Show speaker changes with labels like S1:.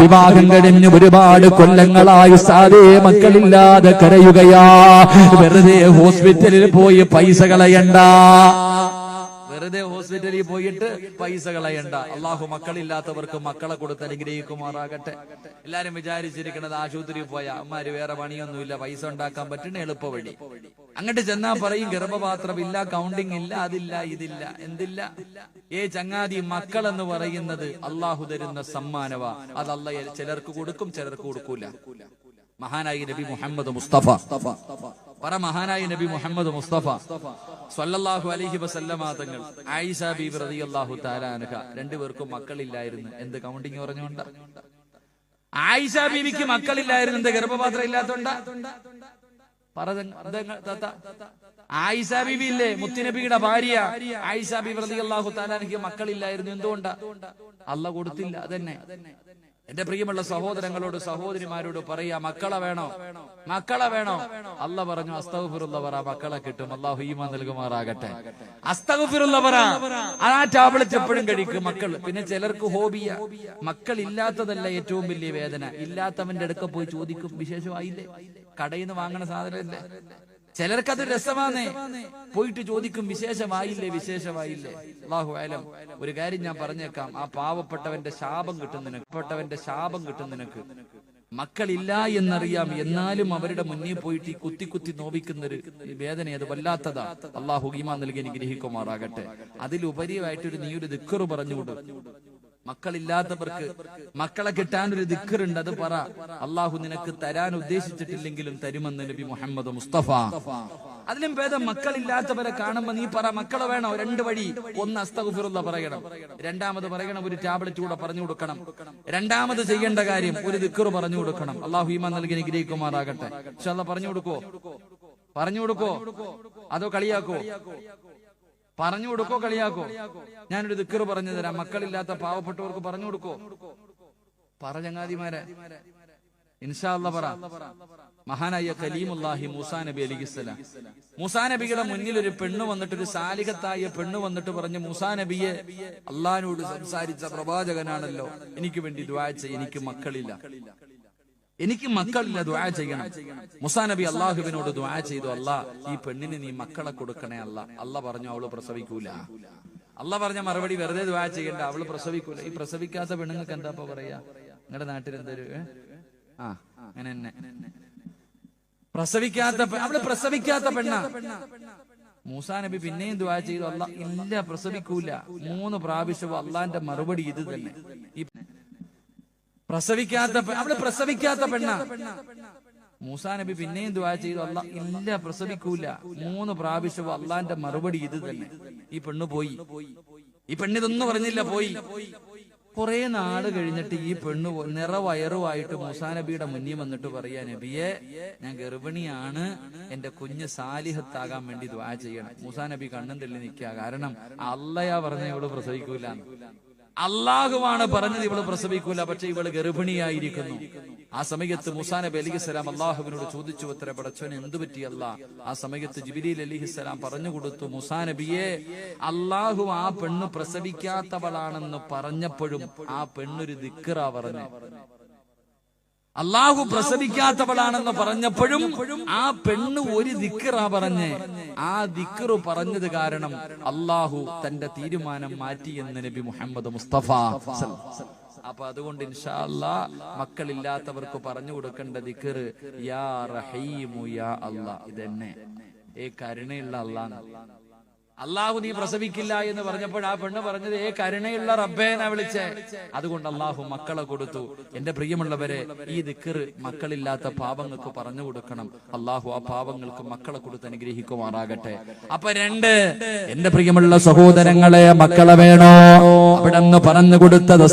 S1: വിവാഹം കഴിഞ്ഞ് ഒരുപാട് കൊല്ലങ്ങളായി സാധേ മക്കളില്ലാതെ കരയുകയാ. വെറുതെ ഹോസ്പിറ്റലിൽ പോയി പൈസ കളയണ്ട. വെറുതെ ഹോസ്പിറ്റലിൽ പോയിട്ട് പൈസ കളയണ്ട. അള്ളാഹു മക്കളില്ലാത്തവർക്ക് മക്കളെ കൊടുത്ത് അനുഗ്രഹിക്കുമാറാകട്ടെ. എല്ലാരും വിചാരിച്ചിരിക്കുന്നത് ആശുപത്രിയിൽ പോയ. അമ്മാര് വേറെ പണിയൊന്നുമില്ല. പൈസ ഉണ്ടാക്കാൻ പറ്റുന്ന എളുപ്പ വഴി അങ്ങോട്ട് ചെന്നാ പറയും ഗർഭപാത്രം ഇല്ല കൗണ്ടിങ് ഇല്ല അതില്ല ഇതില്ല. എന്തില്ല? ഏ ചങ്ങാതി മക്കൾ എന്ന് പറയുന്നത് അള്ളാഹു തരുന്ന സമ്മാനവ. അത് അല്ല ചിലർക്ക് കൊടുക്കും ചിലർക്ക് കൊടുക്കൂല. മഹാനായി നബി മുഹമ്മദ് മുസ്തഫ. പറ മഹാനായി നബി മുഹമ്മദ് മുസ്തഫ. സ്വല്ലല്ലാഹു അലൈഹി വസല്ലമ തങ്ങൾ ആയിഷ ബീബി റളിയല്ലാഹു തആല അൻഹ രണ്ടുപേർക്കും മക്കളില്ലായിരുന്നു. എന്ത് കൗണ്ടിങ് പറഞ്ഞുകൊണ്ട്? ആയിഷ ബീവിക്ക് മക്കളില്ലായിരുന്നു. എന്ത് ഗർഭപാത്രം ഇല്ലാത്തോണ്ട? ആയിഷ ബീബി ഇല്ലേ? ഭാര്യ ആയിഷ ബീബി തആല അൻഹയ്ക്ക് മക്കളില്ലായിരുന്നു. എന്തുകൊണ്ടാ? അല്ല കൊടുത്തില്ല. അതന്നെ. എന്റെ പ്രിയമുള്ള സഹോദരങ്ങളോട് സഹോദരിമാരോട് പറയാ മക്കളെ വേണോ? മക്കളെ വേണോ? അല്ല പറഞ്ഞു അസ്തഗ്ഫിറുള്ള പറ മക്കളെ കിട്ടും. അള്ളാഹു ഈമാൻ നൽകുമാറാകട്ടെ. അസ്തഗ്ഫിറുള്ള പറ. ആ ടാബ്ലറ്റ് എപ്പോഴും കഴിക്കും മക്കൾ. പിന്നെ ചിലർക്ക് ഹോബിയ. മക്കൾ ഇല്ലാത്തതല്ല ഏറ്റവും വലിയ വേദന. ഇല്ലാത്തവന്റെ അടുക്ക പോയി ചോദിക്കും വിശേഷമായില്ലേ? കടയിൽ നിന്ന് വാങ്ങണ സാധനമല്ലേ? ചിലർക്കത് രസമാന്നേ. പോയിട്ട് ചോദിക്കും വിശേഷമായില്ലേ വിശേഷമായില്ലേ? അള്ളാഹു ആലം ഒരു കാര്യം ഞാൻ പറഞ്ഞേക്കാം. ആ പാവപ്പെട്ടവന്റെ ശാപം കിട്ടും നിനക്ക്. പെട്ടവന്റെ ശാപം കിട്ടും നിനക്ക്. മക്കളില്ല എന്നറിയാം. എന്നാലും അവരുടെ മുന്നിൽ പോയിട്ട് ഈ കുത്തി കുത്തി നോവിക്കുന്നൊരു വേദന അത് വല്ലാത്തതാ. അള്ളാഹു ഈമാൻ നൽകി അനുഗ്രഹിക്കുമാറാകട്ടെ. അതിലുപരിയായിട്ടൊരു നീ ഒരു ദിക്കറ് പറഞ്ഞുകൊടു മക്കളില്ലാത്തവർക്ക് മക്കളെ കിട്ടാൻ ഒരു ദിക്കറുണ്ട് അത് പറ. അള്ളാഹു നിനക്ക് തരാൻ ഉദ്ദേശിച്ചിട്ടില്ലെങ്കിലും തരുമെന്ന് നബി മുഹമ്മദ് മുസ്തഫ. അതിലും ഭേദം മക്കളില്ലാത്തവരെ കാണുമ്പോ നീ പറ മക്കളെ വേണോ? രണ്ട് വഴി. ഒന്ന് അസ്തഗുഫിറുള്ള പറയണം. രണ്ടാമത് പറയണം ഒരു ടാബ്ലറ്റ് കൂടെ പറഞ്ഞു കൊടുക്കണം. രണ്ടാമത് ചെയ്യേണ്ട കാര്യം ഒരു ദിക്കറ് പറഞ്ഞു കൊടുക്കണം. അള്ളാഹു ഈമാൻ നൽകി അനുഗ്രഹിക്കുമാറാകട്ടെ. പക്ഷെ അല്ല പറഞ്ഞു കൊടുക്കോ പറഞ്ഞു കൊടുക്കോ അതോ കളിയാക്കോ പറഞ്ഞു കൊടുക്കോ കളിയാക്കോ? ഞാനൊരു ദിക്കറ് പറഞ്ഞു തരാം. മക്കളില്ലാത്ത പാവപ്പെട്ടവർക്ക് പറഞ്ഞു കൊടുക്കോ? പറ ചങ്ങാതിമാരെ. ഇൻഷാ അല്ല പറ. മഹാനായ കലീമുല്ലാഹി മൂസാ നബി അലിഹിസ്സലാം മൂസാ നബിയുടെ മുന്നിൽ ഒരു പെണ്ണ് വന്നിട്ട് ഒരു സാലിഹത്തായ പെണ്ണ് വന്നിട്ട് പറഞ്ഞ് മൂസാ നബിയെ അള്ളഹാനോട് സംസാരിച്ച പ്രവാചകനാണല്ലോ. എനിക്ക് വേണ്ടി ദ്വാ ചെയ്യ എനിക്ക് മക്കളില്ല. എനിക്ക് മക്കളില്ല ദ്വാ ചെയ്യണം. മുസാ നബി അള്ളാഹുവിനോട് ദ്വാ ചെയ്തു അല്ല ഈ പെണ്ണിന് നീ മക്കളെ കൊടുക്കണേ അല്ല അല്ല പറഞ്ഞു അവൾ പ്രസവിക്കൂല. അല്ല പറഞ്ഞ മറുപടി വെറുതെ ദ്വാ ചെയ്യണ്ട അവൾ പ്രസവിക്കൂല. ഈ പ്രസവിക്കാത്ത പെണ്ണുങ്ങൾക്ക് എന്താ ഇപ്പൊ പറയാ? നിങ്ങളുടെ നാട്ടിൽ എന്തൊരു ആ അങ്ങനെ തന്നെ. പ്രസവിക്കാത്ത അവൾ പ്രസവിക്കാത്ത പെണ്ണാ. മൂസാ നബി പിന്നെയും ദ്വാ ചെയ്തു അല്ല ഇല്ല പ്രസവിക്കൂല. മൂന്ന് പ്രാവശ്യവും അള്ളാന്റെ മറുപടി ഇത് തന്നെ. ഈ പ്രസവിക്കാത്ത അവിടെ അവൾ പ്രസവിക്കാത്ത പെണ്ണ. മൂസാ നബി പിന്നെയും ദ്വാ ചെയ്തു. അല്ല ഇല്ല പ്രസവിക്കൂല. മൂന്ന് പ്രാവശ്യവും അള്ളാന്റെ മറുപടി ഇത് തന്നെ. ഈ പെണ്ണ് പോയി. ഈ പെണ്ണിതൊന്നും പറഞ്ഞില്ല പോയി. കുറെ നാട് കഴിഞ്ഞിട്ട് ഈ പെണ്ണ് നിറവയറുമായിട്ട് മൂസാ നബിയുടെ മുന്നിൽ വന്നിട്ട് പറയാ നബിയെ ഞാൻ ഗർഭിണിയാണ്. എന്റെ കുഞ്ഞ് സാലിഹത്താകാൻ വേണ്ടി ദ്വാ ചെയ്യണം. മൂസാ നബി കണ്ണും തെള്ളി നിൽക്കുക. കാരണം അല്ലയാ പറഞ്ഞ ഇവൾ പ്രസവിക്കൂല അള്ളാഹുവാണ് പറഞ്ഞത് ഇവൾ പ്രസവിക്കൂല പക്ഷെ ഇവൾ ഗർഭിണിയായിരിക്കുന്നു. ആ സമയത്ത് മുസാ നബി അലിഹിസ്സലാം അള്ളാഹുവിനോട് ചോദിച്ചു ഉത്തര പടച്ചവൻ എന്തു പറ്റിയല്ല ആ സമയത്ത് ജിബിരിൽ അലിഹിസ്സലാം പറഞ്ഞു കൊടുത്തു മുസാ നബിയെ അള്ളാഹു ആ പെണ്ണ് പ്രസവിക്കാത്തവളാണെന്ന് പറഞ്ഞപ്പോഴും ആ പെണ്ണൊരു ദിക്കറ പറഞ്ഞു. അള്ളാഹു പ്രസവിക്കാത്തവളാണെന്ന് പറഞ്ഞപ്പോഴും ആ പെണ്ണ് ഒരു ദിക്കറാ പറഞ്ഞ് ആ ദിക്കറ് പറഞ്ഞത് കാരണം അള്ളാഹു തന്റെ തീരുമാനം മാറ്റി എന്ന് നബി മുഹമ്മദ് മുസ്തഫ അപ്പൊ അതുകൊണ്ട് ഇൻഷാല്ല മക്കളില്ലാത്തവർക്ക് പറഞ്ഞു കൊടുക്കേണ്ട ദിക്കറ് യാ റഹീമു യാ അല്ലാ. ഇതെന്നെ. ഏ കരുണയുള്ള അള്ളാന്ന് അള്ളാഹു നീ പ്രസവിക്കില്ല എന്ന് പറഞ്ഞപ്പോൾ ആ പെണ്ണ് പറഞ്ഞത് ഏ കരുണയുള്ള റബ്ബേന വിളിച്ചേ. അതുകൊണ്ട് അള്ളാഹു മക്കളെ കൊടുത്തു. എന്റെ പ്രിയമുള്ളവരെ ഈ ദിക്കർ മക്കളില്ലാത്ത പാപങ്ങൾക്ക് പറഞ്ഞു കൊടുക്കണം. അള്ളാഹു ആ പാപങ്ങൾക്ക് മക്കളെ കൊടുത്ത് അനുഗ്രഹിക്കുമാറാകട്ടെ. അപ്പൊ രണ്ട് എന്റെ പ്രിയമുള്ള സഹോദരങ്ങളെ മക്കളെ വേണോ? അവിടെ നിന്ന് പറഞ്ഞു കൊടുത്തത്